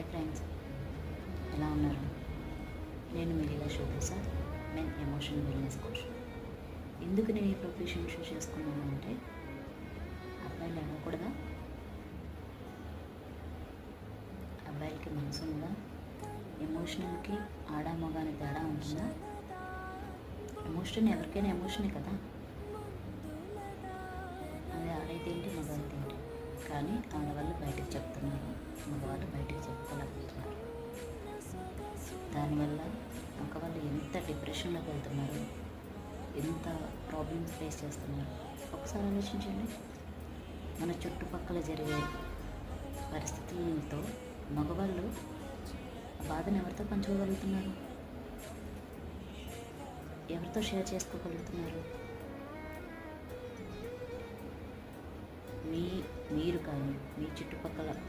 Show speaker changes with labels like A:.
A: Hi friends. ఎలా ఉన్నారు? నేను మీ Leela sir men emotion wellness coach. ఎందుకు నేను ఈ ప్రొఫెషన్ షో చేసుకున్నాను అంటే అబ్బాయిలు అడగకూడదా? అబ్బాయిలకి మనసు ఉందా? ఎమోషనల్కి ఆడ మగాని తేడా ఉంటుందా? ఎమోషన్ ఎవరికైనా ఎమోషనే కదా. అది ఆడైతే ఏంటి మగవాళ్ళైతే ఏంటి కానీ ఆడవాళ్ళు బయటకు చెప్తున్నారు. దానివల్ల మగవాళ్ళు ఎంత డిప్రెషన్లోకి వెళ్తున్నారు ఎంత ప్రాబ్లమ్స్ ఫేస్ చేస్తున్నారు? ఒకసారి ఆలోచించండి. మన చుట్టుపక్కల జరిగే పరిస్థితులతో మగవాళ్ళు ఆ బాధను ఎవరితో పంచుకోగలుగుతున్నారు? ఎవరితో షేర్ చేసుకోగలుగుతున్నారు? మీ మీరు కానీ మీ చుట్టుపక్కల